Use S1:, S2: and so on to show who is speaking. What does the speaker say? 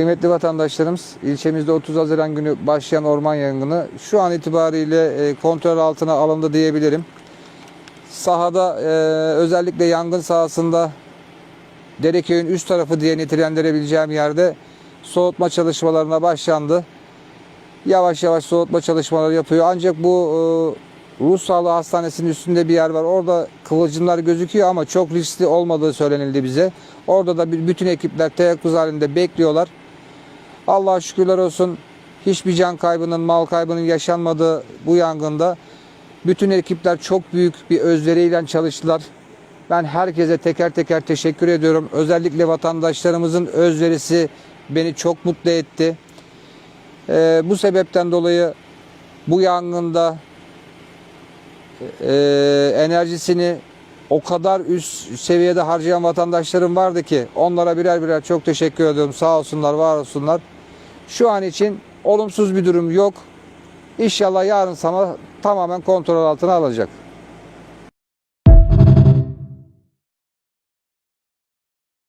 S1: Kıymetli vatandaşlarımız, ilçemizde 30 Haziran günü başlayan orman yangını şu an itibariyle e, kontrol altına alındı diyebilirim. Sahada e, özellikle yangın sahasında Dereköy'ün üst tarafı diye nitelendirebileceğim yerde soğutma çalışmalarına başlandı. Yavaş yavaş soğutma çalışmaları yapıyor. Ancak bu e, Ruh Sağlığı Hastanesi'nin üstünde bir yer var. Orada kıvılcımlar gözüküyor ama çok riskli olmadığı söylenildi bize. Orada da bütün ekipler teyakkuz halinde bekliyorlar. Allah'a şükürler olsun hiçbir can kaybının, mal kaybının yaşanmadığı bu yangında bütün ekipler çok büyük bir özveriyle çalıştılar. Ben herkese teker teker teşekkür ediyorum. Özellikle vatandaşlarımızın özverisi beni çok mutlu etti. Ee, bu sebepten dolayı bu yangında e, enerjisini o kadar üst seviyede harcayan vatandaşlarım vardı ki onlara birer birer çok teşekkür ediyorum. Sağ olsunlar, var olsunlar. Şu an için olumsuz bir durum yok. İnşallah yarın sabah tamamen kontrol altına alacak.